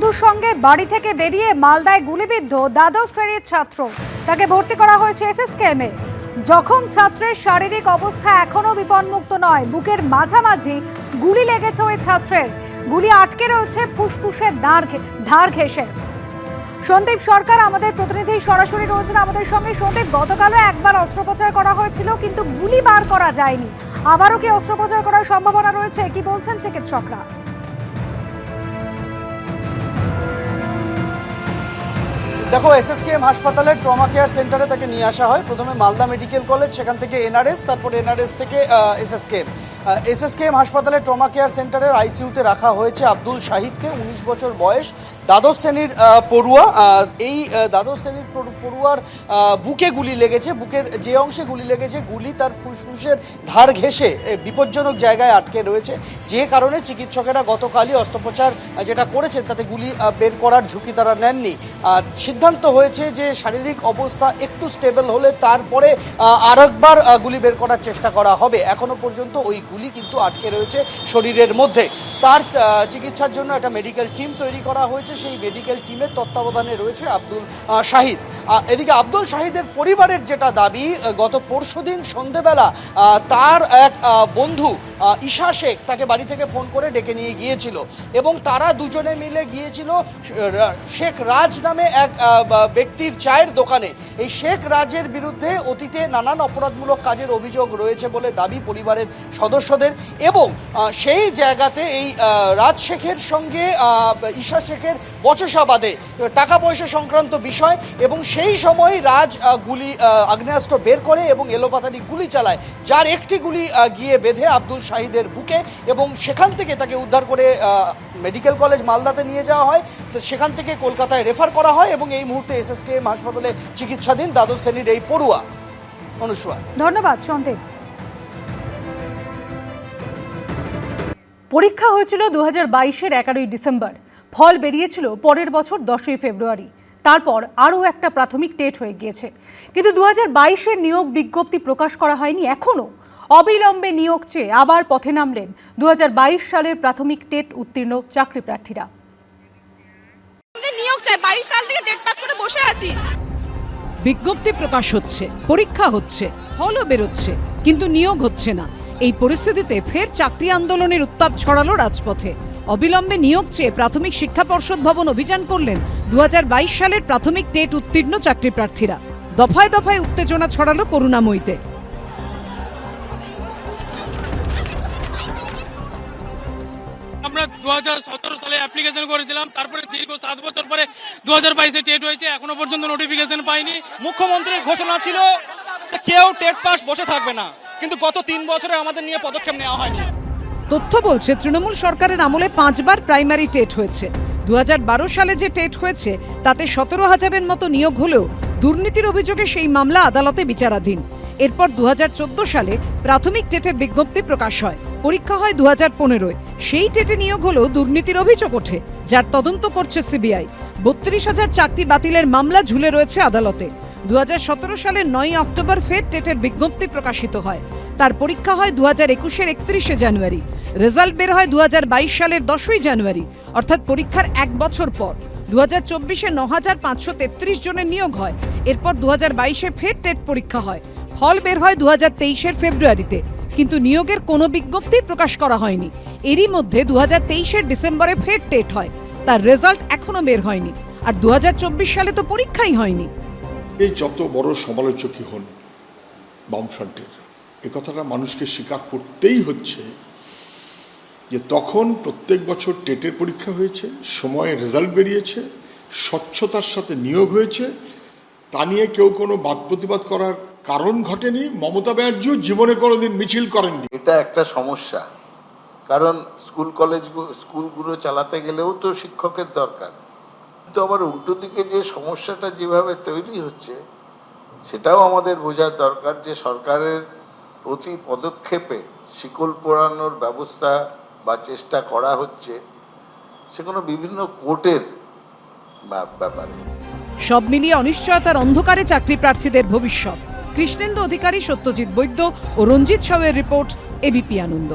বন্ধুর সঙ্গে বাড়ি থেকে বেরিয়ে মালদায় গুলিবিদ্ধ দ্বাদশ শ্রেণির ছাত্র। তাকে ভর্তি করা হয়েছে এসএসকেএমে জখম ছাত্রের শারীরিক অবস্থা এখনও বিপন্মুক্ত নয়। বুকের মাঝামাঝি গুলি লেগেছে ওই ছাত্রের। গুলি আটকে রয়েছে ফুসফুসের ঘে- ধার ঘেঁষে। সন্দীপ সরকার, আমাদের প্রতিনিধি সরাসরি রয়েছেন আমাদের সঙ্গে। সন্দীপ, গতকালও একবার অস্ত্রোপচার করা হয়েছিল, কিন্তু গুলি বার করা যায়নি। আবারও কি অস্ত্রোপচার করার সম্ভাবনা রয়েছে? কি বলছেন চিকিৎসকরা? দেখো, এসএসকেএম হাসপাতালের ট্রমা কেয়ার সেন্টারে তাকে নিয়ে আসা হয়। প্রথমে মালদা মেডিকেল কলেজ, সেখান থেকে এনআরএস, তারপর এনআরএস থেকে এসএসকেএম। এসএসকেএম হাসপাতালের ট্রমা কেয়ার সেন্টারের আইসিইউতে রাখা হয়েছে আব্দুল শাহিদকে, উনিশ বছর বয়স, দ্বাদশ শ্রেণির পড়ুয়া। এই দ্বাদশ শ্রেণির পড়ুয়ার বুকে গুলি লেগেছে, বুকের যে অংশে গুলি লেগেছে, গুলি তার ফুসফুসের ধার ঘেঁষে বিপজ্জনক জায়গায় আটকে রয়েছে। যে কারণে চিকিৎসকেরা গতকালই অস্ত্রোপচার যেটা করেছেন, তাতে গুলি বের করার ঝুঁকি তারা নেননি। সিদ্ধান্ত হয়েছে যে শারীরিক অবস্থা একটু স্টেবল হলে তারপরে আর একবার গুলি বের করার চেষ্টা করা হবে। এখনও পর্যন্ত ওই গুলি কিন্তু আটকে রয়েছে শরীরের মধ্যে। তার চিকিৎসার জন্য একটা মেডিকেল টিম তৈরি করা হয়েছে। সেই মেডিকেল টিমের তত্ত্বাবধানে রয়েছে আব্দুল শাহিদ। এদিকে আব্দুল শাহিদের পরিবারের যেটা দাবি গত পরশুদিন সন্ধেবেলা তার এক বন্ধু ঈশা শেখ তাকে বাড়ি থেকে ফোন করে ডেকে নিয়ে গিয়েছিল। এবং তারা দুজনে মিলে গিয়েছিল শেখ রাজ নামে এক ব্যক্তির চায়ের দোকানে। এই শেখ রাজের বিরুদ্ধে অতীতে নানান অপরাধমূলক কাজের অভিযোগ রয়েছে বলে দাবি পরিবারের সদস্যদের এবং সেই জায়গাতে এই রাজ শেখের সঙ্গে ঈশা শেখের বচসা বাদে টাকা পয়সা সংক্রান্ত বিষয় এবং সেই সময় রাজ গুলি আগ্নেয়াস্ত্র বের করে এবং এলোপাতারি গুলি চালায়। যার একটি গুলি গিয়ে বেঁধে আব্দুল শাহিদের বুকে এবং সেখান থেকে তাকে উদ্ধার করে মেডিকেল কলেজ মালদাতে নিয়ে যাওয়া হয়। তো সেখান থেকে কলকাতায় রেফার করা হয় এবং এই মুহূর্তে এসএসকেএম হাসপাতালে চিকিৎসাধীন দ্বাদশ শ্রেণির এই পড়ুয়া, অনুসুয়া। ধন্যবাদ, সন্দেহ। পরীক্ষা হয়েছিল দু হাজার বাইশের এগারোই ডিসেম্বর। ফল বেরিয়েছিল পরের বছর দশই ফেব্রুয়ারি। তারপর আরও একটা প্রাথমিক টেট হয়ে গিয়েছে। কিন্তু দু হাজার বাইশের নিয়োগ বিজ্ঞপ্তি প্রকাশ করা হয়নি এখনও। অবিলম্বে নিয়োগ চেয়ে আবার পথে নামলেন দুহাজার বাইশ সালের প্রাথমিক টেট উত্তীর্ণ চাকরি প্রার্থীরা। নিয়োগ চাই বাইশ সাল থেকে টেট পাস করে বসে আছি। বিজ্ঞপ্তি প্রকাশ হচ্ছে পরীক্ষা হচ্ছে ফলও বেরোচ্ছে কিন্তু নিয়োগ হচ্ছে না। এই পরিস্থিতিতে ফের চাকরি আন্দোলনের উত্তাপ ছড়ালো রাজপথে। অবিলম্বে নিয়োগ চেয়ে প্রাথমিক শিক্ষা পর্ষদ ভবন অভিযান করলেন দু হাজার বাইশ সালের প্রাথমিক টেট উত্তীর্ণ চাকরি প্রার্থীরা। দফায় দফায় উত্তেজনা ছড়ালো করুণাময়ীতে। আমরা দু সালে অ্যাপ্লিকেশন করেছিলাম। তারপরে দীর্ঘ সাত বছর পরে দু হাজার বাইশে টেট হয়েছে। এখনও পর্যন্ত নোটিফিকেশন পাইনি। মুখ্যমন্ত্রীর ঘোষণা ছিল যে কেউ টেট পাস বসে থাকবে না। কিন্তু গত তিন বছরে আমাদের নিয়ে পদক্ষেপ নেওয়া হয়নি। তথ্য বলছে তৃণমূল সরকারের আমলে পাঁচবার প্রাইমারি টেট হয়েছে। দু হাজার বারো সালে যে টেট হয়েছে তাতে সতেরো হাজারের মতো নিয়োগ হলেও দুর্নীতির অভিযোগে সেই মামলা আদালতে বিচারাধীন। এরপর দু হাজার চোদ্দ সালে প্রাথমিক টেটের বিজ্ঞপ্তি প্রকাশ হয়। পরীক্ষা হয় দু হাজার পনেরোয়। সেই টেটে নিয়োগ হলেও দুর্নীতির অভিযোগ ওঠে, যার তদন্ত করছে সিবিআই। বত্রিশ হাজার চাকরি বাতিলের মামলা ঝুলে রয়েছে আদালতে। দু সালের নয় অক্টোবর ফের টেটের বিজ্ঞপ্তি প্রকাশিত হয়। তার পরীক্ষা হয় দু হাজার একুশের একত্রিশে জানুয়ারি। রেজাল্ট বের হয় দু হাজার বাইশ সালের দশই জানুয়ারি, অর্থাৎ পরীক্ষার এক বছর পর। দু হাজার চব্বিশে ন হাজার পাঁচশো তেত্রিশ জনের নিয়োগ হয়। এরপর দু হাজার বাইশে ফের টেট পরীক্ষা হয়। ফল বের হয় দু হাজার তেইশের ফেব্রুয়ারিতে, কিন্তু নিয়োগের কোনো বিজ্ঞপ্তি প্রকাশ করা হয়নি। এরই মধ্যে দু হাজার তেইশের ডিসেম্বরে ফের টেট হয়। তার রেজাল্ট এখনও বের হয়নি। আর দু হাজার চব্বিশ সালে তো পরীক্ষাই হয়নি। এই যত বড় সমালোচকই হন বামফ্রন্টের, এ কথাটা মানুষকে স্বীকার করতেই হচ্ছে যে তখন প্রত্যেক বছর টেটের পরীক্ষা হয়েছে সময়ে রেজাল্ট বেরিয়েছে, স্বচ্ছতার সাথে নিয়োগ হয়েছে। তা নিয়ে কেউ কোনো বাদ প্রতিবাদ করার কারণ ঘটেনি মমতা ব্যানার্জিও জীবনে কোনোদিন মিছিল করেননি। এটা একটা সমস্যা। কারণ স্কুল কলেজ স্কুলগুলো চালাতে গেলেও তো শিক্ষকের দরকার। কিন্তু আবার উল্টো দিকে যে সমস্যাটা যেভাবে তৈরি হচ্ছে সেটাও আমাদের বোঝার দরকার যে সরকারের প্রতি পদক্ষেপে শিকল পোড়ানোর ব্যবস্থা বা চেষ্টা করা হচ্ছে সেগুলো বিভিন্ন কোর্টের ব্যাপারে। সব মিলিয়ে অনিশ্চয়তার অন্ধকারে চাকরি প্রার্থীদের ভবিষ্যৎ। কৃষ্ণেন্দু অধিকারী সত্যজিৎ বৈদ্য ও রঞ্জিত সাউয়ের রিপোর্ট এবিপি আনন্দ।